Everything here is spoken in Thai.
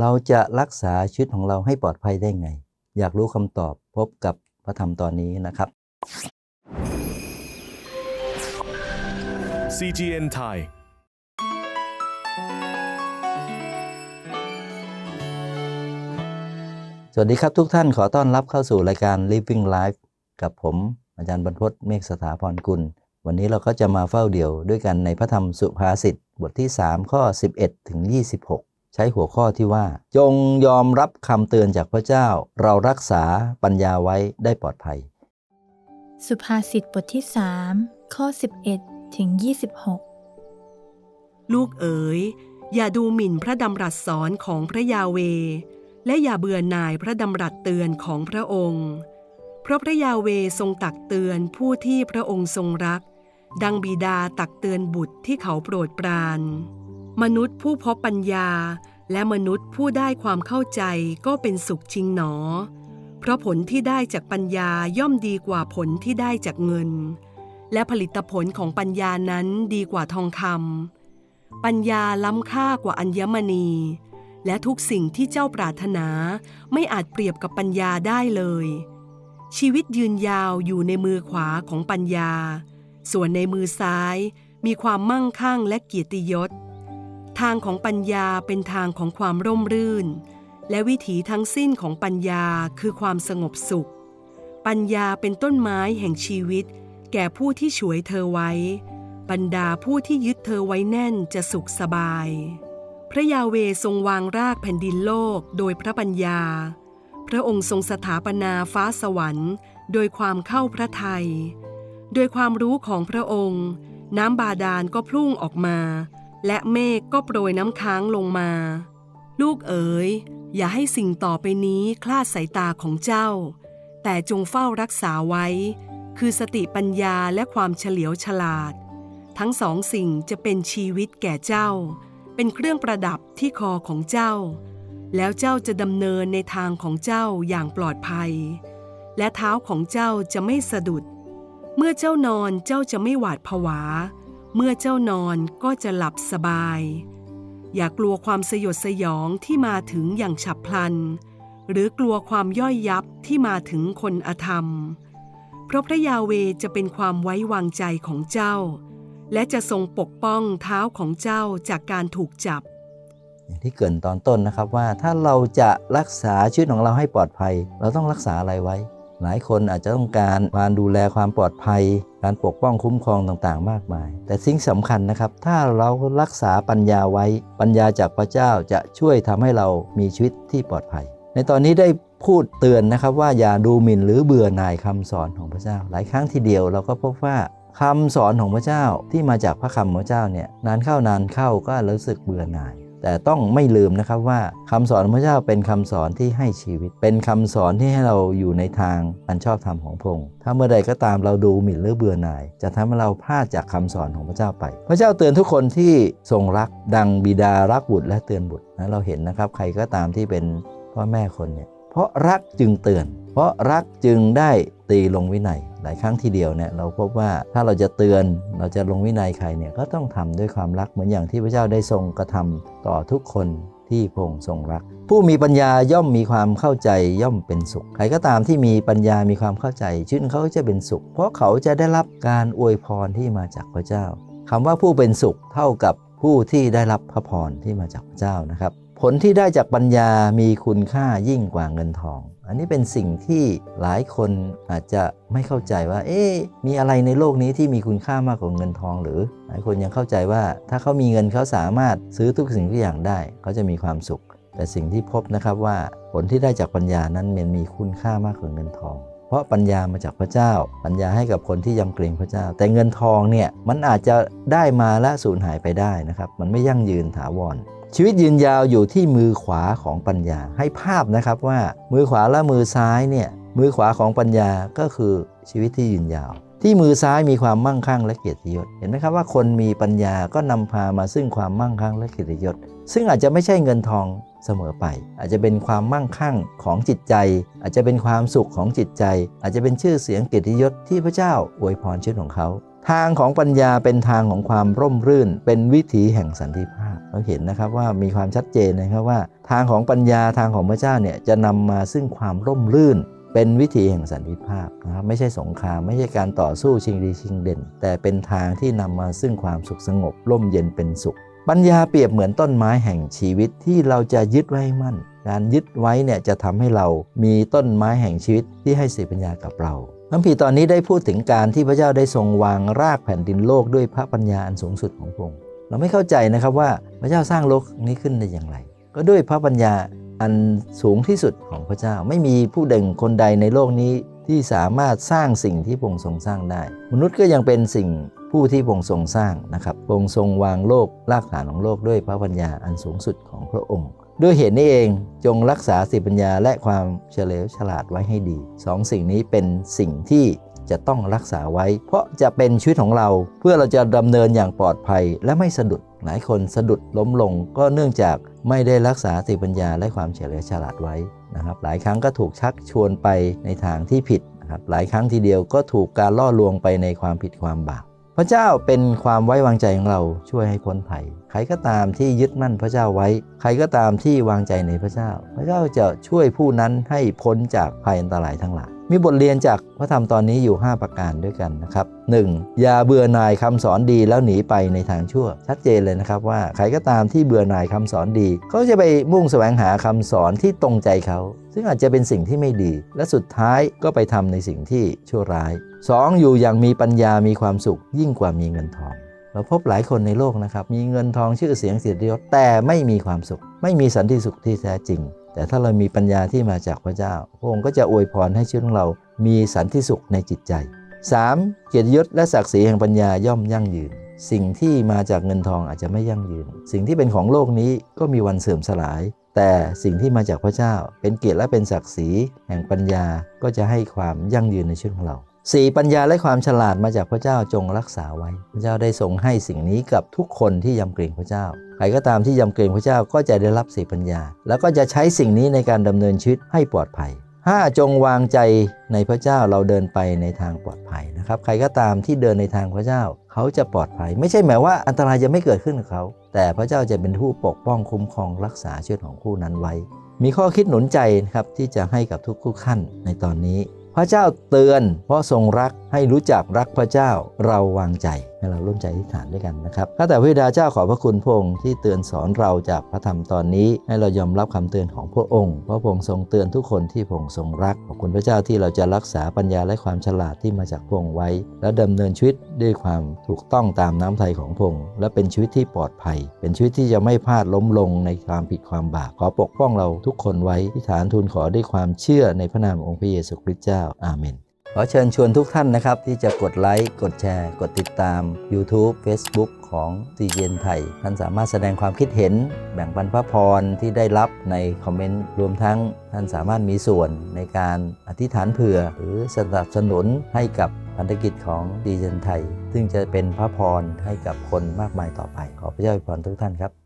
เราจะรักษาชีวิตของเราให้ปลอดภัยได้ไง อยากรู้คำตอบพบกับพระธรรมตอนนี้นะครับ CGN Thai สวัสดีครับทุกท่านขอต้อนรับเข้าสู่รายการ Living Life กับผม อาจารย์บรรพตเมฆสถาพรกุล วันนี้เราก็จะมาเฝ้าเดี่ยวด้วยกันในพระธรรมสุภาษิตบทที่ 3 ข้อ 11 ถึง 26 ใช้หัวข้อที่ว่า จงยอมรับคำเตือนจากพระเจ้า เรารักษาปัญญาไว้ได้ปลอดภัย สุภาษิตบทที่3ข้อ 11 ถึง 26 ลูกเอ๋ย อย่าดูหมิ่นพระดำรัสสอนของพระยาเว และอย่าเบื่อหน่ายพระดำรัสเตือนของพระองค์ เพราะพระยาเวทรงตักเตือนผู้ที่พระองค์ทรงรัก ดังบิดาตักเตือนบุตรที่เขาโปรดปราน มนุษย์ผู้พบปัญญา และมนุษย์ผู้ได้ความเข้าใจก็เป็นสุขจริงหนอ เพราะผลที่ได้จากปัญญาย่อมดีกว่าผลที่ได้จากเงิน และผลิตผลของปัญญานั้นดีกว่าทองคำปัญญาล้ำค่ากว่าอัญมณี และทุกสิ่งที่เจ้าปรารถนาไม่อาจเปรียบกับปัญญาได้เลย ชีวิตยืนยาวอยู่ในมือขวาของปัญญา ส่วนในมือซ้ายมีความมั่งคั่งและเกียรติยศ ทางของปัญญาเป็นทางของความร่มรื่น และวิถีทั้งสิ้นของปัญญาคือความสงบสุข ปัญญาเป็นต้นไม้แห่งชีวิต แก่ผู้ที่ฉวยเธอไว้ บรรดาผู้ที่ยึดเธอไว้แน่นจะสุขสบาย พระยาเวทรงวางรากแผ่นดินโลกโดยพระปัญญา พระองค์ทรงสถาปนาฟ้าสวรรค์ โดยความเข้าพระทัยโดยความรู้ของพระองค์ น้ำบาดาลก็พุ่งออกมา และเมฆก็โปรยน้ำค้างลงมา ลูกเอ๋ย อย่าให้สิ่งต่อไปนี้คลาดสายตาของเจ้า แต่จงเฝ้ารักษาไว้ คือสติปัญญาและความเฉลียวฉลาด ทั้งสองสิ่งจะเป็นชีวิตแก่เจ้า เป็นเครื่องประดับที่คอของเจ้า แล้วเจ้าจะดำเนินในทางของเจ้าอย่างปลอดภัย และเท้าของเจ้าจะไม่สะดุด เมื่อเจ้านอนเจ้าจะไม่หวาดผวา เมื่อเจ้านอนก็จะหลับสบาย อย่ากลัวความสยดสยองที่มาถึงอย่างฉับพลัน หรือกลัวความย่อยยับที่มาถึงคนอธรรม เพราะพระยาเวจะเป็นความไว้วางใจของเจ้า และจะทรงปกป้องเท้าของเจ้าจากการถูกจับ อย่างที่เกรินตอนต้นนะครับว่าถ้าเราจะรักษาชีวิตของเราให้ปลอดภัย เราต้องรักษาอะไรไว้ หลายคนอาจจะต้องการการดูแลความปลอดภัย การปกป้องคุ้มครองต่างๆ มากมาย แต่สิ่งสำคัญนะครับ ถ้าเรารักษาปัญญาไว้ ปัญญาจากพระเจ้าจะช่วยทำให้เรามีชีวิตที่ปลอดภัย ในตอนนี้ได้พูดเตือนนะครับว่าอย่าดูหมิ่นหรือเบื่อหน่ายคำสอนของพระเจ้า หลายครั้งทีเดียวเราก็พบว่าคำสอนของพระเจ้าที่มาจากพระคำของพระเจ้าเนี่ยนานเข้านานเข้าก็รู้สึกเบื่อหน่าย แต่ต้องไม่ลืมนะครับว่าคำสอนพระเจ้าเป็นคำสอนที่ให้ชีวิต เป็นคำสอนที่ให้เราอยู่ในทางอันชอบธรรมของพระองค์ถ้าเมื่อใดก็ตามเราดูหมิ่นหรือเบื่อหน่าย จะทำให้เราพลาดจากคำสอนของพระเจ้าไป พระเจ้าเตือนทุกคนที่ทรงรักดังบิดารักบุตรและเตือนบุตรนะเราเห็นนะครับ ใครก็ตามที่เป็นพ่อแม่คนเนี่ย เพราะรักจึงเตือน เพราะรักจึงได้ตีลงวินัย หลายครั้งทีเดียวเนี่ยเราพบว่าถ้าเราจะเตือนเราจะลงวินัยใครเนี่ยก็ต้องทำด้วยความรักเหมือนอย่างที่พระเจ้าได้ทรงกระทำต่อทุกคนที่พงค์ทรงรัก ผู้มีปัญญาย่อมมีความเข้าใจย่อมเป็นสุข ใครก็ตามที่มีปัญญามีความเข้าใจชื่นเขาจะเป็นสุข เพราะเขาจะได้รับการอวยพรที่มาจากพระเจ้าคำว่าผู้เป็นสุขเท่ากับผู้ที่ได้รับพระพรที่มาจากพระเจ้านะครับ ผลที่ได้จากปัญญามีคุณค่ายิ่งกว่าเงินทอง อันนี้เป็นสิ่งที่หลายคนอาจจะไม่เข้าใจว่า เอ๊ะ มีอะไรในโลกนี้ที่มีคุณค่ามากกว่าเงินทองหรือ หลายคนยังเข้าใจว่าถ้าเขามีเงินเขาสามารถซื้อทุกสิ่งทุกอย่างได้ เขาจะมีความสุข แต่สิ่งที่พบนะครับว่าผลที่ได้จากปัญญานั้นมันมีคุณค่ามากกว่าเงินทองเพราะปัญญามาจากพระเจ้า ปัญญาให้กับคนที่ยำเกรงพระเจ้า แต่เงินทองเนี่ยมันอาจจะได้มาและสูญหายไปได้นะครับ มันไม่ยั่งยืนถาวร ชีวิตยืนยาวอยู่ที่มือขวาของปัญญา ให้ภาพนะครับว่ามือขวาและมือซ้ายเนี่ยมือขวาของปัญญาก็คือชีวิตที่ยืนยาว ที่มือซ้ายมีความมั่งคั่งและเกียรติยศ เห็นไหมครับว่าคนมีปัญญาก็นำพามาซึ่งความมั่งคั่งและเกียรติยศ ซึ่งอาจจะไม่ใช่เงินทองเสมอไป อาจจะเป็นความมั่งคั่งของจิตใจ อาจจะเป็นความสุขของจิตใจ อาจจะเป็นชื่อเสียงเกียรติยศที่พระเจ้าอวยพรชีวิตของเขา ทางของปัญญาเป็นทางของความร่มรื่น เป็นวิถีแห่งสันติภาพ เราเห็นนะครับว่ามีความชัดเจนนะครับว่า ทางของปัญญาทางของพระเจ้าเนี่ยจะนำมาซึ่งความร่มรื่น เป็นวิธีแห่งสันติภาพนะครับไม่ใช่สงคราม ไม่ใช่การต่อสู้ชิงดีชิงเด่น แต่เป็นทางที่นำมาซึ่งความสุขสงบ ร่มเย็นเป็นสุข ปัญญาเปรียบเหมือนต้นไม้แห่งชีวิตที่เราจะยึดไว้มั่น การยึดไว้เนี่ยจะทำให้เรามีต้นไม้แห่งชีวิตที่ให้สีปัญญากับเราพระพีตอนนี้ได้พูดถึงการที่พระเจ้าได้ทรงวางรากแผ่นดินโลกด้วยพระปัญญาอันสูงสุดของพระองค์ เราไม่เข้าใจนะครับว่าพระเจ้าสร้างโลกนี้ขึ้นได้อย่างไร ก็ด้วยพระปัญญาอันสูงที่สุดของพระเจ้า ไม่มีผู้เด่งคนใดในโลกนี้ที่สามารถสร้างสิ่งที่พระองค์ทรงสร้างได้ มนุษย์ก็ยังเป็นสิ่งผู้ที่พระองค์ทรงสร้างนะครับพระองค์ทรงวางโลกรากฐานของโลกด้วยพระปัญญาอันสูงสุดของพระองค์ ด้วยเหตุนี้เองจงรักษาสิปัญญาและความเฉลียวฉลาดไว้ให้ดีสองสิ่งนี้เป็นสิ่งที่ จะต้องรักษาไว้ เพราะจะเป็นชีวิตของเรา เพื่อเราจะดำเนินอย่างปลอดภัยและไม่สะดุด หลายคนสะดุดล้มลง ก็เนื่องจากไม่ได้รักษาสติปัญญาและความเฉลียวฉลาดไว้นะครับ หลายครั้งก็ถูกชักชวนไปในทางที่ผิดนะครับหลายครั้งทีเดียวก็ถูกการล่อลวงไปในความผิดความบาปพระเจ้าเป็นความไว้วางใจของเราช่วยให้พ้นภัย ใครก็ตามที่ยึดมั่นพระเจ้าไว้ ใครก็ตามที่วางใจในพระเจ้า พระเจ้าจะช่วยผู้นั้นให้พ้นจากภัยอันตรายทั้งหลาย มีบทเรียนจากพระธรรมตอนนี้อยู่ 5 ประการด้วยกันนะครับ 1. อย่าเบื่อหน่ายคำสอนดีแล้วหนีไปในทางชั่ว ชัดเจนเลยนะครับว่าใครก็ตามที่เบื่อหน่ายคำสอนดี เขาจะไปมุ่งแสวงหาคำสอนที่ตรงใจเขา ซึ่งอาจจะเป็นสิ่งที่ไม่ดี และสุดท้ายก็ไปทำในสิ่งที่ชั่วร้าย 2. อยู่อย่างมีปัญญามีความสุขยิ่งกว่ามีเงินทอง เราพบหลายคนในโลกนะครับ มีเงินทองชื่อเสียงเสียรติยศแต่ไม่มีความสุข ไม่มีสันติสุขที่แท้จริง แต่ถ้าเรามีปัญญาที่มาจากพระเจ้า พระองค์ก็จะอวยพรให้ชีวิตของเรา มีสันติสุขในจิตใจ 3. เกียรติยศและศักดิ์ศรีแห่งปัญญาย่อมยั่งยืน สิ่งที่มาจากเงินทองอาจจะไม่ยั่งยืน สิ่งที่เป็นของโลกนี้ก็มีวันเสื่อมสลาย แต่สิ่งที่มาจากพระเจ้า เป็นเกียรติและเป็นศักดิ์ศรีแห่งปัญญาก็จะให้ความยั่งยืนในชีวิตของเรา สี่ปัญญาและความฉลาดมาจากพระเจ้าจงรักษาไว้ พระเจ้าได้ทรงให้สิ่งนี้กับทุกคนที่ยำเกรงพระเจ้า ใครก็ตามที่ยำเกรงพระเจ้าก็จะได้รับสี่ปัญญา แล้วก็จะใช้สิ่งนี้ในการดำเนินชีวิตให้ปลอดภัย 5. จงวางใจในพระเจ้าเราเดินไปในทางปลอดภัยนะครับ ใครก็ตามที่เดินในทางพระเจ้า เขาจะปลอดภัย ไม่ใช่หมายว่าอันตรายจะไม่เกิดขึ้นกับเขา แต่พระเจ้าจะเป็นผู้ปกป้องคุ้มครองรักษาชีวิตของผู้นั้นไว้ มีข้อคิดหนุนใจนะครับที่จะให้กับทุกคู่ขั้นในตอนนี้ พระเจ้าเตือนเพราะทรงรัก ให้รู้จักรักพระเจ้าเราวางใจให้เราร่วมใจอธิษฐานด้วยกันนะครับข้าแต่พระบิดาเจ้าขอพระคุณพระองค์ที่เตือนสอนเราจากพระธรรมตอนนี้ ให้เรายอมรับคำเตือนของพระองค์เพราะพระองค์ทรงเตือนทุกคนที่พระองค์ทรงรักขอบคุณพระเจ้าที่เราจะรักษาปัญญาและความฉลาดที่มาจากพระองค์ไว้ และดำเนินชีวิตด้วยความถูกต้องตามน้ำไทยของพระองค์และเป็นชีวิตที่ปลอดภัย เป็นชีวิตที่จะไม่พลาดล้มลงในความผิดความบาปขอปกป้องเราทุกคนไว้ที่ฐานทูลขอด้วยความเชื่อในพระนามองค์พระเยซูคริสต์เจ้าอาเมน ขอเชิญชวนทุกท่านนะครับ ที่จะกดไลค์ กดแชร์ กดติดตาม YouTube Facebook ของซีเจนไทย ท่านสามารถแสดงความคิดเห็น แบ่งปันพระพรที่ได้รับในคอมเมนต์ รวมทั้งท่านสามารถมีส่วนในการอธิษฐานเผื่อ หรือสนับสนุนให้กับพันธกิจของดีเจนไทย ซึ่งจะเป็นพระพรให้กับคนมากมายต่อไป ขอพระเจ้าอวยพรทุกท่านครับ